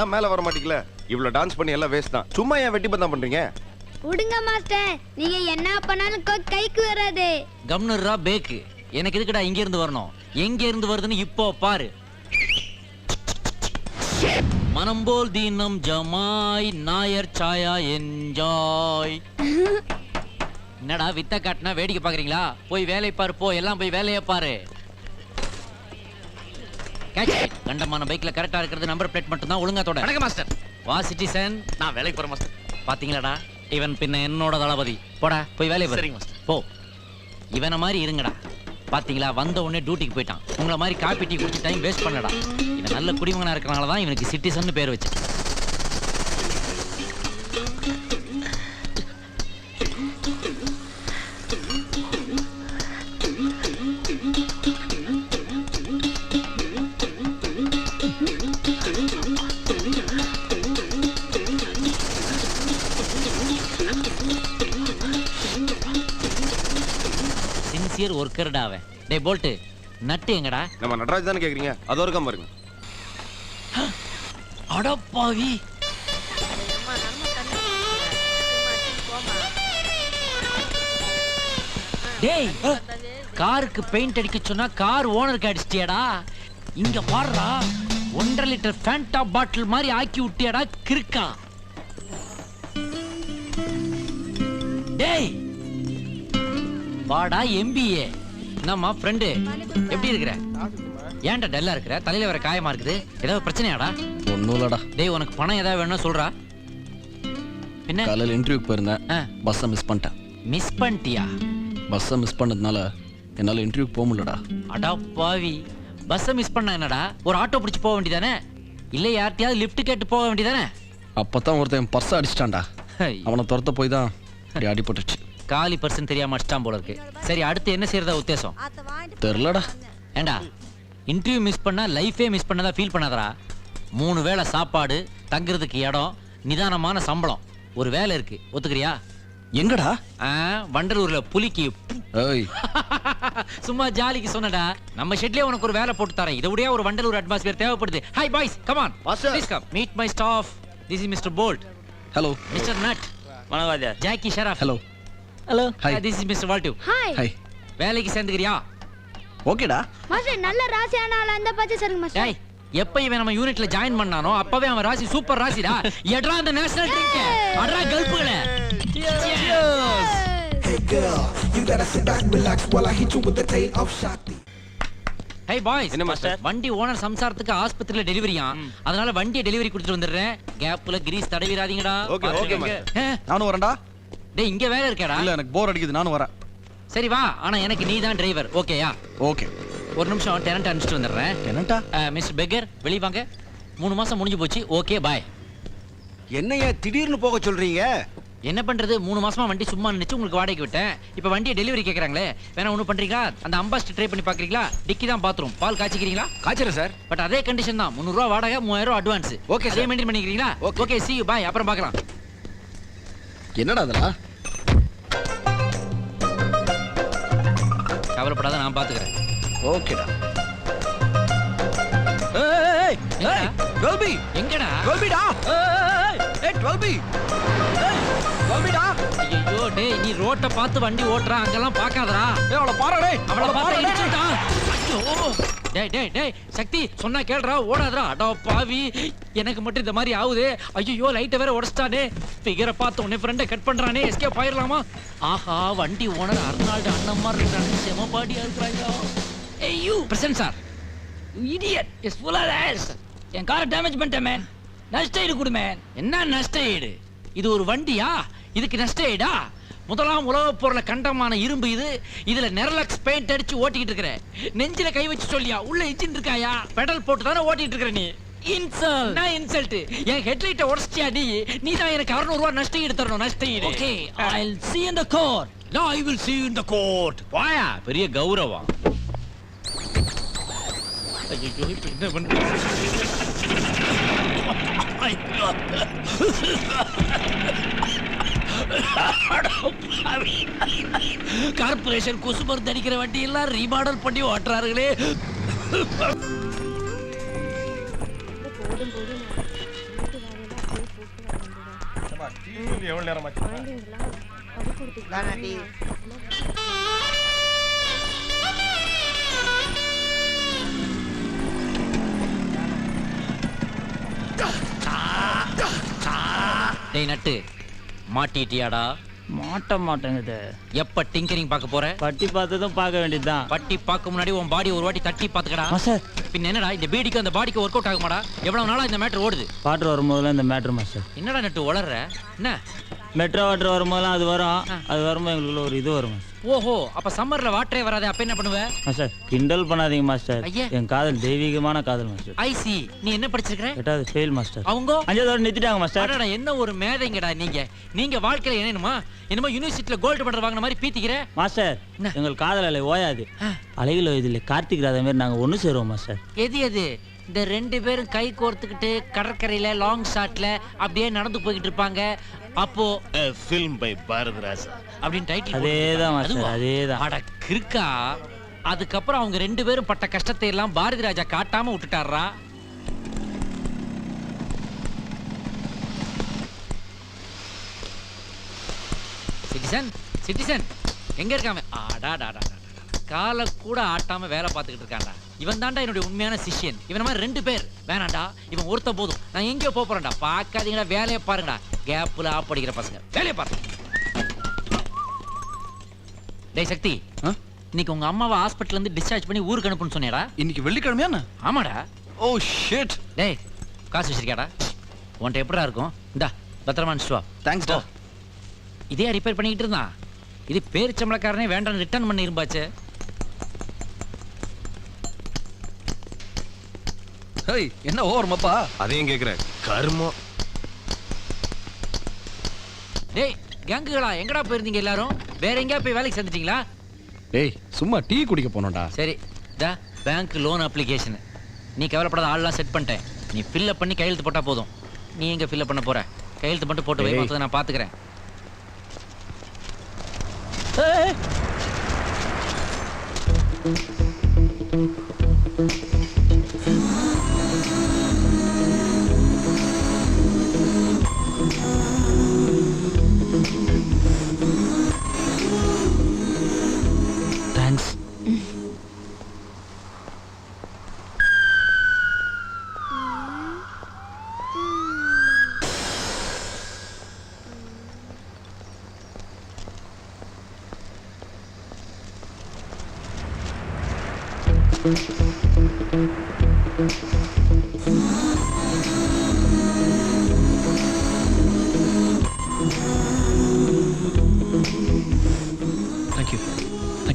அதான் மேல வர மாட்டீங்களா? இவ்வளவு டான்ஸ் பண்ணி எல்லாம் வேஸ்ட் தான். சும்மா ஏன் வெட்டி பந்தம் பண்றீங்க? விடுங்க மாஸ்டர். நீங்க என்ன பண்ணாலும் கைக்கு வராது. கம்னர்ரா பேக்கு. எனக்கு எதுக்குடா இங்க இருந்து வரணும்? எங்க இருந்து வருதுன்னு இப்போ பாரு. மனம் போல் தீனம் ஜமாய் நாயர் சாயா என்ஜாய். என்னடா வித்த காட்டினா வேடிக்கை பாக்குறீங்களா போய் வேலை பாரு போ. எல்லாம் போய் வேலையை பாரு. கண்டமான பைக்ல கரெக்டா இருக்கிறது நம்பர் பிளேட் மட்டும் தான் ஒழுங்கா தொட. வணக்கம் மாஸ்டர் வா சிட்டிசன். நான் வேலைக்கு போறேன் மாஸ்டர் பாத்தீங்களாடா? இவன் பின்ன என்னோட தளபதி. போடா போய் வேலையை சரிங்க மாஸ்டர். போ. இவனை மாதிரி இருங்கடா. பாத்தீங்களா? வந்த உடனே டியூட்டிக்கு போயிட்டான். உங்கள மாதிரி காப்பி டீ குடிச்சு டைம் வேஸ்ட் பண்ணடா. இவன் நல்ல குடிமகனா இருக்கனால தான் இவனுக்கு சிட்டிசன் பேர் வச்சு அவன். டேய் போல்ட்டு நட்டு எங்கடா? நம்ம நடராஜ் தானே கேக்குறீங்க? அது ஒரு பாருங்க. அடப்பாவி டேய் காருக்கு பெயிண்ட் அடிக்க சொன்னா கார் ஓனருக்கு அடிச்சிட்டியாடா. இங்க பாருடா ஒன்றரை லிட்டர் ஃபேண்டா பாட்டில் மாதிரி ஆக்கி விட்டியாடா கிறுக்கா. டேய் வாடா எம்பிஏ என்னம்மா ஃப்ரெண்டு எப்படி இருக்கிற? ஏன்டா டல்லா இருக்கிற? தலையில வேற காயமா இருக்குது. ஏதாவது பிரச்சனையாடா? ஒன்றும் இல்லடா. டேய் உனக்கு பணம் ஏதாவது வேணும்னா சொல்றா. என்ன காலையில் இன்டர்வியூக்கு போயிருந்தேன். பஸ்ஸை மிஸ் பண்ணிட்டேன். மிஸ் பண்ணிட்டியா? பஸ்ஸை மிஸ் பண்ணதுனால என்னால் இன்டர்வியூக்கு போக முடியலடா. அடா பாவி. பஸ்ஸை மிஸ் பண்ண என்னடா? ஒரு ஆட்டோ பிடிச்சு போக வேண்டியதானே? இல்ல யார்கிட்டயாவது லிஃப்ட் கேட்டு போக வேண்டியதானே? அப்போ தான் ஒருத்தன் பர்ஸை அடிச்சிட்டான்டா. அவனை துரத்த போய் தான் அப்படி அடிபட்டுச்சு காலி பர்சன் தெரியாம அடிச்சிட்டான் போல இருக்கு. சரி அடுத்து என்ன செய்யறதா உத்தேசம்? தெரிலடா. ஏண்டா? இன்டர்வியூ மிஸ் பண்ணா லைஃபே மிஸ் பண்ணதா ஃபீல் பண்ணாதடா. மூணு வேளை சாப்பாடு தங்குறதுக்கு இடம் நிதானமான சம்பளம். ஒரு வேலை இருக்கு. ஒத்துக்கிறியா? எங்கடா? ஆ, வண்டலூர்ல புலிக்கு. ஏய். சும்மா ஜாலிக்கு சொன்னடா. நம்ம ஷெட்லயே உனக்கு ஒரு வேலை போட்டு தரேன். இதை விட ஒரு வண்டலூர் அட்மாஸ்பியர் தேவைப்படுது. Hi boys come on Master. Please come meet my staff this is mister Bolt hello mister Nut வணக்கம் Jackie Shroff hello hello Hi. This is mister வால்டிவ் hi hi வேலைக்கு சேர்ந்துக்கிறியா? ஓகேடா மாஸ்டர் நல்ல ராசியான ஆள் அந்த பச்சை சருங்க மாஸ்டர். டேய் எப்ப இவன் நம்ம யூனிட்ல ஜாயின் பண்ணானோ அப்பவே அவன் ராசி சூப்பர் ராசிடா. எட்ரா அந்த நேஷனல் ட்ரிங்க் அட்ரா கல்ப்புகளே Hey girl, you gotta sit back, relax while I hit you with the tail of Shakti. Hey boys என்ன master? வண்டி ஓனர் சம்சாரத்துக்கு ஆஸ்பத்திரியில டெலிவரியா அதனால வண்டியை டெலிவரி கொடுத்துட்டு வந்துடுறேன். கேப்ல கிரீஸ் தடவிடாதீங்கடா. Okay, ஆ, நானும் வரேன்டா. டேய் இங்க வேலை இருக்கேடா? இல்லை எனக்கு போர் அடிக்குது. நானும் வரேன். சரி வா. ஆனா எனக்கு நீ தான் டிரைவர் ஓகேயா ஓகே ஒரு நிமிஷம் டெனண்ட் அனுப்பிச்சிட்டு வந்துடுறேன். என்னட்டா மிஸ்டர் பெக்கர் வெளிய வாங்க. மூணு மாசம் முடிஞ்சு போச்சு. ஓகே பாய் என்னையா திடீர்னு போக சொல்றீங்க? என்ன பண்றது? மூணு மாசமா வண்டி சும்மா நினைச்சு உங்களுக்கு வாடகைக்கு விட்டேன். இப்போ வண்டியை டெலிவரி கேக்குறாங்களே. வேணா ஒன்றும் பண்றீங்களா? அந்த அம்பாஸ்டர் ட்ரை பண்ணி பாக்குறீங்களா? டிக்கி தான் பாத்ரூம். பால் காய்ச்சிக்கிறீங்களா? காய்ச்சறேன் சார். பட் அதே கண்டிஷன் தான். முந்நூறுரூவா வாடகை மூவாயிரம் அட்வான்ஸ் Okay, அதே sir. மெயின்டைன் பண்ணிக்கிறீங்களா. ஓகே சி பாய் அப்புறம் பார்க்கலாம். என்னடா அதெல்லாம்? கவலைப்படாத நான் பாத்துக்கிறேன். ஓகேடா? டுவெல்பி. எங்கடா? டுவெல்பிடா? ஏய் டுவெல்பி. டுவெல்பிடா? ஐயோ டேய் நீ ரோட்டை பார்த்து வண்டி ஓட்டுறா அங்கெல்லாம் பார்க்காதடா. ஏய் அவளை பாரு டேய் அவளை பார்த்தா இடிச்சுட்டா ஐயோ. டேய் டேய் டேய் சக்தி சொன்னா கேள்றா ஓடாதடா. அடா பாவி. எனக்கு மட்டும் இந்த மாதிரி ஆகுது. ஐயோ லைட்டை வேற உடைச்சிட்டானே. ஃபிகரை பார்த்து உடனே ஃப்ரெண்டை கட் பண்றானே. எஸ்கேப் ஆயிரலாமா? ஆஹா வண்டி ஓனர் அர்னால்டு அண்ணன் மாதிரி இருக்கானே. செம பாடியா இருக்கிறாங்க ஐயோ present sir idiot is full of என் காரை டேமேஜ் பண்ணிட்டேன் மேன் நஷ்ட ஈடு கொடு மேன் என்ன நஷ்ட ஈடு இது ஒரு வண்டியா? இதுக்கு நஷ்ட ஈடா முதலாம் உலகப் போர்ல கண்டமான இரும்பு இது. இதுல நெரலக்ஸ் பெயிண்ட் அடிச்சு ஓட்டிக்கிட்டு இருக்கிற. நெஞ்சில கை வச்சு சொல்லியா உள்ள இன்ஜின் இருக்காயா? பெடல் போட்டு தானே ஓட்டிட்டு இருக்கிற நீ. இன்சல்ட் நான் இன்சல்ட் என் ஹெட்லைட்டை உடைச்சிட்டியா நீ? நீ தான் எனக்கு 600 ரூபாய் நஷ்ட ஈடு தரணும் நஷ்ட ஈடு. Okay I will in the court. No i will see you in the court. வாயா பெரிய கௌரவம். ஐயோ இப்ப என்ன பண்றது கார்பரேஷன் கொசு மருந்து அடிக்கிற வண்டி எல்லாம் ரீமாடல் பண்ணி ஓட்டுறாருங்களே. டேய் நட்டு. மாட்டிட்டியாடா? மாட்ட மாட்டேங்குது. எப்ப டிங்கரிங் பார்க்க போற? பட்டி பார்த்ததும் பார்க்க வேண்டியதுதான் பட்டி பார்க்க முன்னாடி உன் பாடி ஒரு வாட்டி தட்டி பாத்துக்கடா மாஸ்டர் பின்ன என்னடா இந்த பீடிக்கு அந்த பாடிக்கு ஒர்க் அவுட் ஆகுமாடா? எவ்வளவு நாளா இந்த மேட்டர் ஓடுது? வாட்டர் வரும்போதெல்லாம் இந்த மேட்ரு மாஸ்டர் என்னடா நட்டு வளர்ற என்ன? மெட்ரோ வாட்டர் வரும்போதெல்லாம் அது வரும். அது வரும்போது எங்களுக்குள்ள ஒரு இது வரும். ஓஹோ அப்ப சம்மர்ல வாட்டரே வராது அப்ப என்ன பண்ணுவ? மாஸ்டர் கிண்டல் பண்ணாதீங்க மாஸ்டர். என் காதல் தெய்வீகமான காதல் மாஸ்டர் ஐ சி நீ என்ன படிச்சிருக்கிற? எட்டாவது ஃபெயில் மாஸ்டர் அவங்க? அஞ்சாவது நிறுத்திட்டாங்க மாஸ்டர் அடடா என்ன ஒரு மேதைங்கடா நீங்க. நீங்க வாழ்க்கையில என்னமா என்னமோ யூனிவர்சிட்டில கோல்டு மெடல் வாங்கின மாதிரி பீத்திக்கிற. மாஸ்டர்? எங்கள் காதல் அலை ஓயாது. அலைகள் இதில் கார்த்திக் ராதா மாதிரி நாங்கள் ஒன்று சேருவோம் மாஸ்டர் எது எது? இந்த ரெண்டு பேரும் கை கோர்த்துக்கிட்டு கடற்கரையில லாங் ஷாட்ல அப்படியே நடந்து போய்கிட்டு இருப்பாங்க அப்போ ஃபில்ம் பை பாரதிராஜா அப்படின்னு டைட்டில் அதேதான் அதேதான் அட கிறுக்கா அதுக்கப்புறம் அவங்க ரெண்டு பேரும் பட்ட கஷ்டத்தை எல்லாம் பாரதி ராஜா காட்டாம விட்டுட்டாரா சிட்டிசன் சிட்டிசன் எங்க இருக்காம ஆடாடாடா காலை கூட ஆட்டாம வேலை பார்த்துக்கிட்டு இருக்கான்டா இவன் தான்டா என்னுடைய உண்மையான சிஷ்யன். இவன் மாதிரி ரெண்டு பேர். வேணாம்டா இவன் ஒருத்த போதும். நான் எங்கேயோ போப் போறேன்டா. பார்க்காதீங்கடா வேலையை பாருங்கடா. கேப்ல ஆப் அடிக்கிற பசங்க. வேலையை பாருங்க. டேய் சக்தி? இன்னைக்கு உங்க அம்மாவை ஹாஸ்பிட்டல்ல இருந்து டிஸ்சார்ஜ் பண்ணி ஊருக்கு அனுப்புன்னு சொன்னியாடா இன்னைக்கு வெள்ளிக்கிழமையா? ஆமாடா. ஓ ஷிட் டேய் காசு வச்சிருக்கியாடா? உன்கிட்ட எப்படிடா இருக்கும்? இந்தா பத்திரமா அனுப்பிச்சிட்டு வா. தேங்க்ஸ் டா இதே ரிப்பேர் பண்ணிக்கிட்டு இருந்தான் இது பேரிச்சம்பளக்காரனே வேண்டாம் ரிட்டர்ன் பண்ணி இருப்பாச்சு ஹேய் என்ன ஓவர் மப்பா? அதையும் கேக்குறேன். கருமம் டேய் கேங்குகளா எங்கடா போயிருந்தீங்க எல்லாரும்? வேற எங்கேயா போய் வேலைக்கு சேர்ந்துட்டீங்களா? டேய் சும்மா டீ குடிக்க போனோம்டா. சரி டா பேங்க் லோன் அப்ளிகேஷன் நீ கவலைப்படாத ஆள்லாம் செட் பண்ணிட்டேன். நீ ஃபில்அப் பண்ணி கையெழுத்து போட்டா போதும். நீ எங்க ஃபில்அப் பண்ண போற? கையெழுத்து மட்டும் போட்டு வை. மொத்தத்தை நான் பாத்துக்கிறேன். Thanks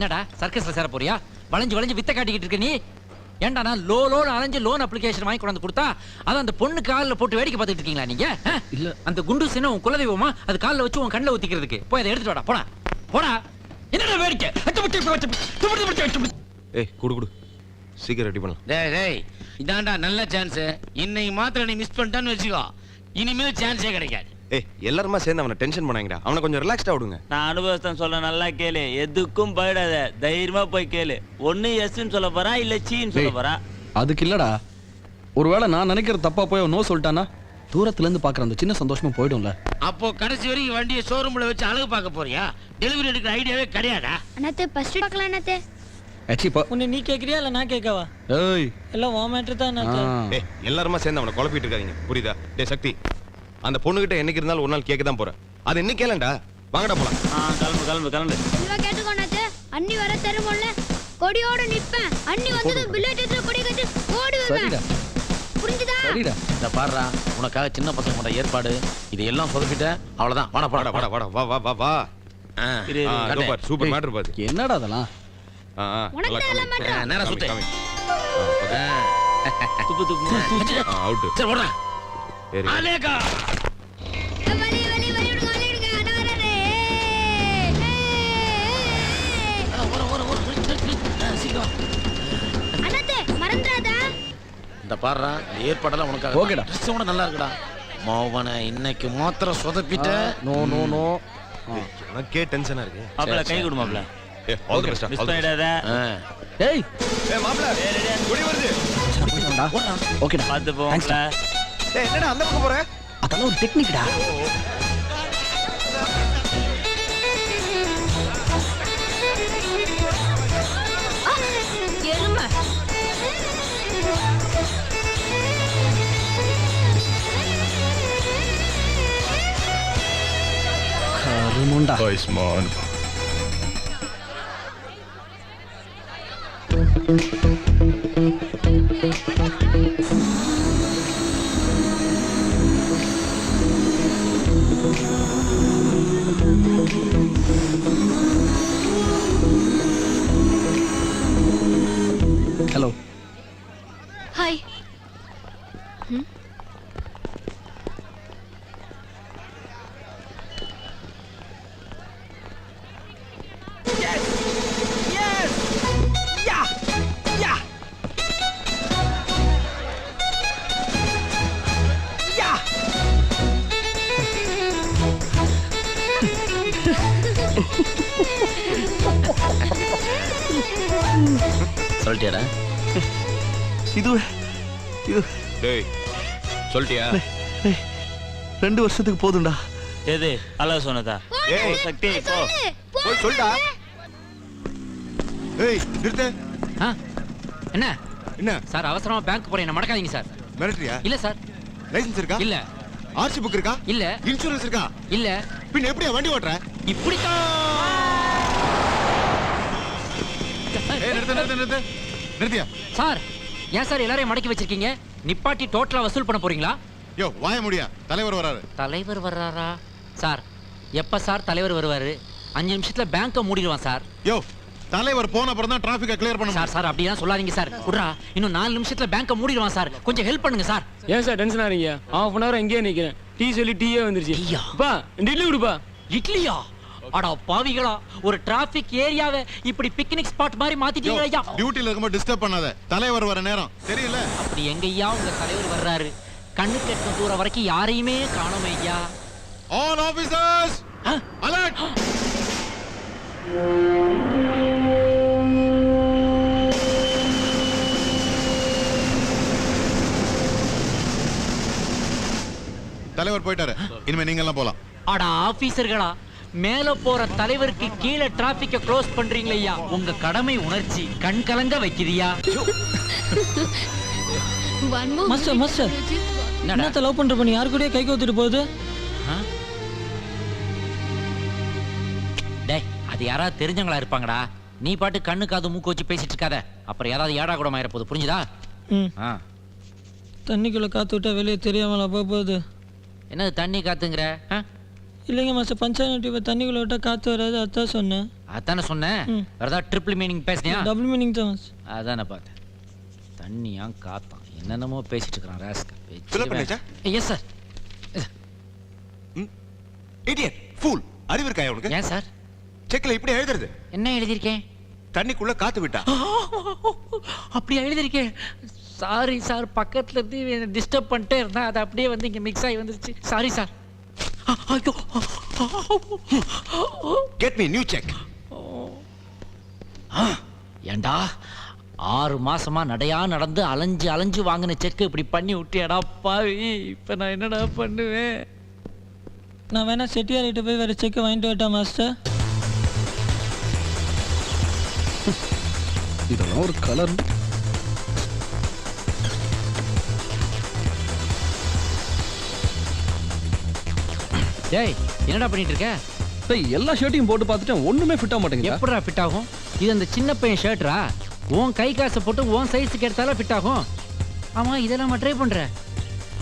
என்னடா சர்க்கஸ்ல சேர போறியா? வளைஞ்சு வளைஞ்சு வித்த காட்டிக்கிட்டு இருக்க நீ? ஏன்டா நான் லோ லோன் அலைஞ்சு லோன் அப்ளிகேஷன் வாங்கி கொண்டு வந்து கொடுத்தா அதை அந்த பொண்ணு காலில் போட்டு வேடிக்கை பார்த்துட்டு இருக்கீங்களா நீங்க? இல்ல. அந்த குண்டு சின்ன உன் குலதெய்வமா? அது காலில் வச்சு உன் கண்ணில் ஊத்திக்கிறதுக்கு. போய் அதை எடுத்துட்டு வாடா போடா. போடா. என்னடா வேடிக்கை. ஏய் குடு குடு. சீக்கிரம் ரெடி பண்ணலாம். டேய் டேய் இதான்டா நல்ல சான்ஸ் இன்னைக்கு மாத்திரம் நீ மிஸ் பண்ணிட்டான்னு வச்சுக்கோ. இனிமேல் சான்ஸே கிடைக்காது. ஏய் எல்லாருமா சேர்ந்து அவனை டென்ஷன் பண்ணாங்கடா. அவனை கொஞ்சம் ரிலாக்ஸ்டா விடுங்க. நான் அனுபவத்தை சொல்ல நல்லா கேளு. எதுக்கும் போயிடாத தைரியமா போய் கேளு. ஒன்னு எஸ்ன்னு சொல்ல போறான் இல்ல சீன்னு சொல்ல. போறான். அதுக்கு இல்லடா. ஒருவேளை நான் நினைக்கிற தப்பா போய் அவன் நோ சொல்லிட்டானா தூரத்துல இருந்து பாக்குற அந்த சின்ன சந்தோஷமா போயிடும்ல. அப்போ கடைசி வரைக்கும் வண்டியை ஷோரூம்ல வச்சு அழகு பார்க்க போறியா? டெலிவரி எடுக்கிற ஐடியாவே கிடையாதா? அண்ணாத்தே ஃபர்ஸ்ட் பார்க்கலாம் அண்ணாத்தே. ஏச்சி பா. உன்னை நீ கேக்குறியா இல்ல நான் கேட்கவா? ஏய். எல்லாம் மேட்ரு தான் ஆ. ஏய் எல்லாருமா சேர்ந்து அவனை குழப்பிட்டு இருக்காதீங்க. புரியுதா? டேய் சக்தி. அந்த பொண்ணுகிட்ட என்னைக்கு இருந்தாலும் ஒரு நாள் கேட்க தான் போறேன். அது இன்னைக்கு கேளண்டா வாங்கடா போலாம். ஆ கிளம்பு கிளம்பு கிளம்பு. இவ கேட்டுக்கோ அண்ணாத்தே அண்ணி வர தெருமுல்ல கொடியோட நிப்பேன். அண்ணி வந்தது பில்லட் எடுத்து கொடி கட்டி ஓடி சரிடா. வருவேன் புரிஞ்சுதா? சரிடா. இந்த பாடுறா உனக்காக சின்ன பசங்க கொண்ட ஏற்பாடு. இது எல்லாம் சொதப்பிட்ட அவ்வளவுதான். வாடா வாடா வாடா வாடா வா வா வா வா. இரு, ஆ, இரு. இதோ பாரு, சூப்பர் மேட்டர் பாரு என்னடா அதெல்லாம்? நேரா சுத்து. காமி. துப்பு துப்பு ஆ, அவுட்டு சரி ஓடுறா ஏறி. அலேகா பாடுறா இந்த ஏற்பாடெல்லாம் உனக்காக. ஓகேடா. ட்ரெஸ் கூட நல்லா இருக்குடா. மோவனை இன்னைக்கு மாத்திரம் சொதப்பிட்ட. No no no. உனக்கே டென்ஷனா இருக்கு. மாப்பிள கை கொடு மாப்பிள ஆல் தி பெஸ்ட் மிஸ் பண்ணிடாத. ஆ. டேய் ஏ மாப்ள குடி வருது. ஓகேடா. பார்த்து போங்கள ஏய் என்னடா அந்த பக்கம் போற? அதெல்லாம் ஒரு டெக்னிக்டா கருமண்டா ஸ்மான் ஹலோ இது இது டேய் சொல்லிட்டியா? ரெண்டு வருஷத்துக்கு போதும்டா. எது? அல்ல சொன்னதா? ஏய் சக்தி போ. போய் சொல்டா. ஏய் நிறுத்து. ஆ? என்ன? என்ன? சார் அவசரமா பேங்க் போறேன் என்ன மடக்காதீங்க சார். மிலிட்டரியா இல்ல சார். லைசென்ஸ் இருக்கா? இல்ல. ஆர்சி புக் இருக்கா? இல்ல. இன்சூரன்ஸ் இருக்கா? இல்ல. பின்ன எப்படியா வண்டி ஓட்டுற? இப்படித்தான். ஏய் நிறுத்து நிறுத்து நிறுத்து. நிறுத்தியா? சார் ஏன் சார் எல்லாரையும் மடக்கி வச்சிருக்கீங்க? நிப்பாட்டி டோட்டலா வசூல் பண்ண போறீங்களா? யோ வாய முடியா. தலைவர் வராரு. தலைவர் வர்றாரா? சார் எப்ப சார் தலைவர் வருவாரு? அஞ்சு நிமிஷத்துல பேங்க மூடிடுவான் சார். யோ தலைவர் போன அப்புறம் தான் டிராபிக்கை கிளியர் பண்ண சார் சார் அப்படிலாம் சொல்லாதீங்க சார். குட்ரா இன்னும் நாலு நிமிஷத்துல பேங்க மூடிடுவான் சார். கொஞ்சம் ஹெல்ப் பண்ணுங்க சார். ஏன் சார் டென்ஷன் ஆறீங்க? ஹாஃப் அன் ஹவர் எங்கேயே நிக்கிறேன். டீ சொல்லி டீயே வந்துருச்சு? பா இட்லி கொடுப்பா. இட்லியா? அடா பாவிகளா. ஒரு டிராபிக் ஏரியாவை இப்படி பிக்னிக் ஸ்பாட் மாதிரி மாத்திட்டீங்க ஐயா. டியூட்டில இருக்கும்போது டிஸ்டர்ப் பண்ணாத. தலைவர் வர நேரம். தெரியல? அப்படி எங்கய்யா உங்க தலைவர் வர்றாரு? கண்ணு கெட்ட தூரம் வரைக்கும் யாரையுமே காணோம் ஐயா. All officers? அலர்ட் தலைவர் போயிட்டாரு. இனிமே நீங்க எல்லாம் போலாம் அடா ஆபீசர்களா மேல போற தலைவருக்கு கீழே டிராபிக்க க்ளோஸ் பண்றீங்களே ஐயா. உங்க கடமை உணர்ச்சி. கண் கலங்க வைக்கிறியா? Master, master. என்னத்த லவ் பண்ற பண்ணி? யாரு கூடயே கை கோத்துட்டு போகுது? டேய் அது யாராவது தெரிஞ்சவங்களா இருப்பாங்கடா. நீ பாட்டு கண்ணு காது மூக்கு வச்சு பேசிட்டு இருக்காத. அப்புறம் யாராவது ஏடா கூட ஆயிர போகுது. புரிஞ்சுதா? தண்ணிக்குள்ள காத்து விட்டா வெளியே தெரியாமலா போக போகுது. என்னது தண்ணி காத்துங்கிற? இல்லைங்க மாஸ்டர். பஞ்சாயத்து இப்போ தண்ணிக்குள்ள விட்டா காத்து வராது அதான் சொன்னேன். அதானே சொன்னேன். வேற ஏதாவது ட்ரிபிள் மீனிங் பேசுனியா? டபுள் மீனிங் தான் மாஸ்டர். அதானே பார்த்தேன். தண்ணியா காத்தான் என்னென்னமோ பேசிட்டு இருக்கிறான்? Rascal. Yes sir idiot fool அறிவு இருக்கா உனக்கு? ஏன் சார் செக்ல இப்படி எழுதுறது? என்ன எழுதியிருக்கேன்? தண்ணிக்குள்ள காத்து விட்டா? அப்படி எழுதியிருக்கேன். சாரி சார் பக்கத்துல இருந்து டிஸ்டர்ப் பண்ணிட்டே இருந்தேன். அது அப்படியே வந்து இங்க மிக்ஸ் ஆகி வந்துருச்சு. Sorry sir get me new cheque ஏண்டா? ஆறு மாசமா நடையா நடந்து அலைஞ்சு அலைஞ்சு வாங்கின செக் இப்படி பண்ணி விட்டியாடா? பாவி இப்ப நான் என்னடா பண்ணுவேன்? நான் வேணா செட்டியார்கிட்ட போய் வேற செக் வாங்கிட்டு வரட்டா மாஸ்டர் இதெல்லாம் ஒரு கலர் டேய் என்னடா பண்ணிட்டு இருக்க டேய் எல்லா ஷர்ட்டையும் போட்டு பார்த்துட்டேன் ஒண்ணுமே ஃபிட் ஆக மாட்டேங்குது எப்படிடா ஃபிட் ஆகும்? இது அந்த சின்ன பையன் ஷர்ட்ரா உன் கை காசை போட்டு உன் சைஸுக்கு எடுத்தாலும் ஃபிட் ஆகும். ஆமா இதெல்லாம் ட்ரை பண்ற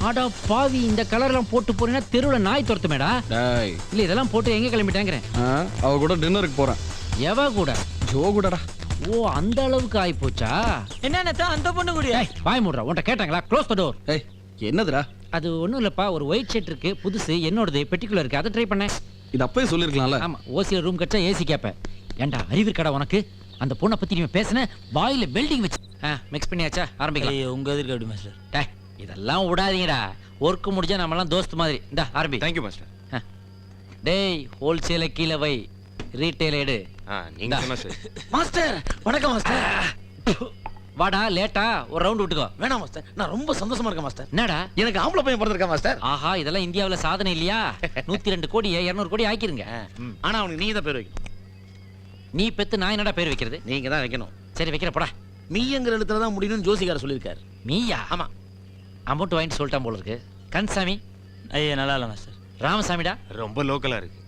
ஆடா பாவி இந்த கலர்லாம் போட்டு போறீங்கன்னா தெருவுல நாய் துரத்துமேடா. டேய். இல்ல இதெல்லாம் போட்டு எங்க கிளம்பிட்டேங்கிறேன்? அவ கூட டின்னருக்கு போறேன். எவ கூட? ஜோ கூடடா. ஓ அந்த அளவுக்கு ஆயி போச்சா என்ன அந்த பொண்ணு கூட ஏய் வாய் மூடுறா உன்ட்ட கேட்டாங்களா? க்ளோஸ் த டோர் ஏய் என்னதுடா? அது ஒண்ணும் இல்லப்பா ஒரு ஒயிட் ஷர்ட் இருக்கு புதுசு என்னோடது பெட்டிகுலர் இருக்கு. அதை ட்ரை பண்ணேன் இது அப்பவே சொல்லிருக்கலாம்ல ஆமா ஓசில ரூம் கட்டா ஏசி கேப்ப ஏன்டா அறிவு இருக்கடா உனக்கு? அந்த பொண்ணை பத்தி நீ பேசுன வாயில வெல்டிங் வச்சு மிக்ஸ் பண்ணியாச்சா? ஆரம்பிக்கலாம். உங்க எதிர்க்க எப்படி மாஸ்டர் டேய் இதெல்லாம் விடாதீங்கடா. ஒர்க் முடிஞ்சா நம்மலாம் தோஸ்த் மாதிரி. இந்தா ஆரம்பி. தேங்க்யூ மாஸ்டர் டேய் ஹோல்சேல கீழே வை. ரீட்டைல் எடு. ஆ நீங்க மாஸ்டர் வணக்கம் மாஸ்டர் வாடா லேட்டா ஒரு ரவுண்ட் விட்டுக்கோ. வேணாம் மாஸ்டர். நான் ரொம்ப சந்தோஷமா இருக்கேன் மாஸ்டர். என்னடா? எனக்கு ஆம்பளை பையன் பிறந்திருக்கேன் மாஸ்டர். ஆஹா இதெல்லாம் இந்தியாவுல சாதனை இல்லையா? நூத்தி ரெண்டு கோடி இருநூறு கோடி ஆக்கிருங்க. ஆனா அவனுக்கு நீங்க தான் பேர் வைக்கணும். நீ பெத்து நான் என்னடா பேர் வைக்கிறது? நீங்க தான் வைக்கணும். சரி வைக்கிற போடா. மீயங்கிற எழுத்துல தான் முடியும்னு ஜோசிகார் சொல்லியிருக்காரு. நீயா? ஆமா. அமௌண்ட் வாங்கிட்டு சொல்லிட்டான் போல இருக்கு. கன்சாமி? ஐயா நல்லா இல்லை மாஸ்டர். ராமசாமிடா? ரொம்ப லோக்கலா இருக்கு.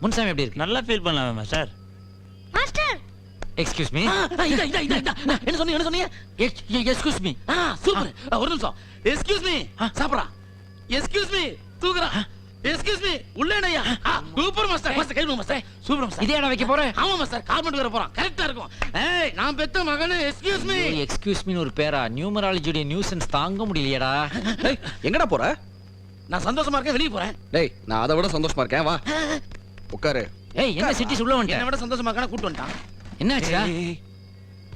முன்சாமி எப்படி இருக்கு? நல்லா ஃபீல் பண்ணலாமே மாஸ்டர். மாஸ்டர்! எக்ஸ்கியூஸ் மீ இதா, இதா, இதா, இதா. என்ன சொன்னீங்க என்ன சொன்னீங்க? எக்ஸ்கியூஸ் மீ ஆ சூப்பர். ஒரு நிமிஷம். எஸ்கியூஸ் மீ சாப்பிடா எஸ்கியூஸ் மீ தூக்குறா. எஸ்கியூஸ் மீ உள்ளேனையா சூப்பர் மாஸ்டர் மாஸ்டர் கை மாஸ்டர் சூப்பர் மாஸ்டர் இதே வைக்க போறேன் ஆமா மாஸ்டர் கார்மெண்ட் வேற போறான். கரெக்டா இருக்கும். ஏய் நான் பெத்த மகனே. எஸ்கியூஸ் மீ எக்ஸ்கியூஸ் மீ ஒரு பேரா? நியூமராலஜியுடைய நியூசன்ஸ் தாங்க முடியலையேடா. டேய் எங்கடா போற? நான் சந்தோஷமா இருக்கேன் வெளிய போறேன். டேய் நான் அதை விட சந்தோஷமா இருக்கேன். வா. உட்காரு. ஏய் என்ன சிட்டிஸ் உள்ள என்னை வந்துட்ட விட சந்தோஷமா இருக்கான? கூட்டு வந்துட்டான். என்னாச்சுடா ஏய்,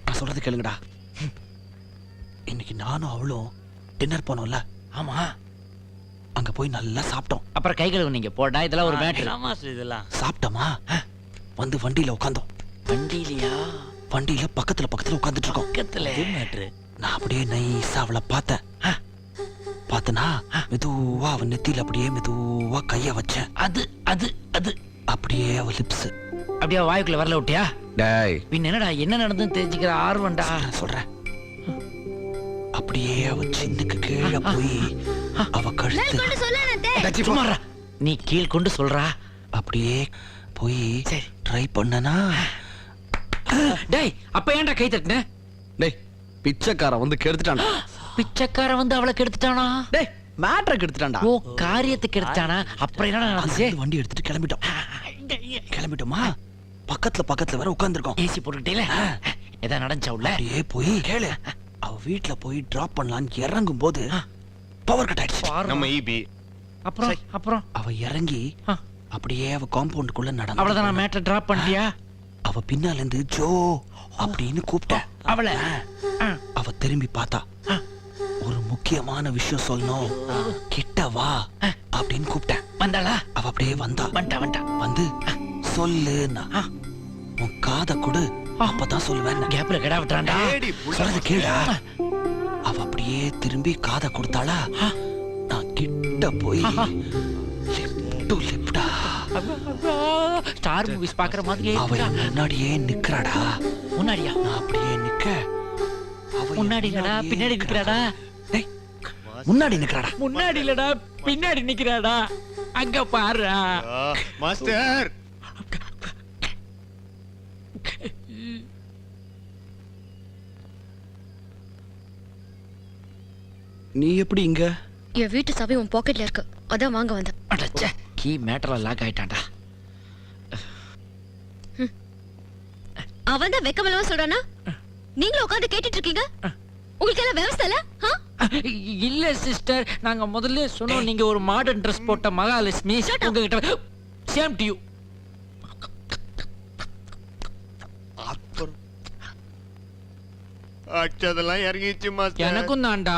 நான் சொல்றது கேளுங்கடா. இன்னைக்கு நானும் அவளும் டின்னர் போனோம்ல. ஆமா. அங்க போய் நல்லா சாப்பிட்டோம். அப்புறம் கை கழுவு நீங்க போடா இதெல்லாம் ஒரு என்ன மாஸ்டர் இதெல்லாம்? சாப்பிட்டோமா? வந்து வண்டியில உட்காந்தோம் வண்டியிலையா? வண்டியில பக்கத்துல பக்கத்துல உட்காந்துட்டு இருக்கோம். பக்கத்துல? மேட்ரு நான் அப்படியே நைஸா அவளை பார்த்தேன். பார்த்தனா மெதுவா அவன் நெத்தியில அப்படியே மெதுவா கைய வச்சேன். அது அது அது. அப்படியே அவ லிப்ஸ் அப்படியே வாய்க்குள்ள வரல விட்டியா? டேய். பின்ன என்னடா என்ன நடந்துன்னு தெரிஞ்சுக்கிற ஆர்வம்டா? சொல்றேன். அப்படியே அவ சின்னுக்கு கீழே போய் அவ கழுத்து சும்மாறா நீ கீழ் கொண்டு சொல்றா. அப்படியே போய் சரி. ட்ரை பண்ணனா டேய் அப்ப ஏன்டா கை தட்டின? டேய் பிச்சைக்காரன் வந்து கெடுத்துட்டான்டா பிச்சைக்கார வந்து அவளை கெடுத்துட்டானா? டேய் மேட்ரை கெடுத்துட்டான்டா. ஓ காரியத்துக்கு எடுத்தானா அப்புறம் என்னடா நடந்துச்சு? அங்கிருந்து வண்டி எடுத்துட்டு கிளம்பிட்டோம். கிளம்பிட்டோமா? பக்கத்துல பக்கத்துல வேற உட்கார்ந்துருக்கோம். ஏசி போட்டுக்கிட்டேல? ஏதா நடந்துச்சா உள்ள? அப்படியே போய் கேளு. அவ வீட்ல போய் டிராப் பண்ணலான்னு இறங்கும் போது பவர் கட் ஆயிடுச்சு. நம்ம E இபி அப்புறம் அப்புறம்? அவ இறங்கி. அப்படியே அவ காம்பவுண்டுக்குள்ள நடந்து அவ்வளவுதான் நான் மேட்டர் டிராப் பண்ணிட்டியா? அவ பின்னால இருந்து ஜோ அப்படின்னு கூப்பிட்டேன் அவளை. அவ திரும்பி பார்த்தா. ஒரு முக்கியமான விஷயம் சொல்லணும். கிட்ட வா அப்படின்னு கூப்பிட்டேன். வந்தாளா? அவ அப்படியே வந்தா. வந்துட்டா வந்துட்டா. வந்து சொல்லுன்னா உன் காதை கொடு. அப்பதான் சொல்லுவேன். கேப்ல கிடா விட்டுறான்டா. சொல்றது கேடா அவ அப்படியே திரும்பி காதை கொடுத்தாளா? நான் கிட்ட போய் லிப் டு லிப்டா. ஸ்டார் மூவிஸ் பாக்குற மாதிரி அவ முன்னாடியே நிக்கிறாடா. முன்னாடியா? நான் அப்படியே நிக்க. அவ முன்னாடி இல்லடா பின்னாடி நிக்கிறாடா. டேய், முன்னாடி நிக்கிறாடா. முன்னாடி இல்லடா பின்னாடி நிக்கிறாடா? அங்க பாரு. மாஸ்டர். நீ எப்படி இங்க? என் வீட்டு சாவி உன் பாக்கெட்ல இருக்கு. அதான் வாங்க வந்தேன். அடச்சே கீ மேட்டர்ல லாக் ஆயிட்டான்டா. அவன் தான் வெக்கமல்லவா சொல்றானா? நீங்களும் உட்கார்ந்து கேட்டுட்டு இருக்கீங்க? உங்களுக்கு எல்லாம் விவசாய இல்ல? ஆ? இல்ல சிஸ்டர் நாங்க முதல்ல சொன்னோம் நீங்க ஒரு மாடர்ன் ட்ரெஸ் போட்ட மகாலட்சுமி உங்ககிட்ட. சேம் டு யூ அச்சதெல்லாம் இறங்கிச்சு மாஸ்டர் எனக்கும் தான்டா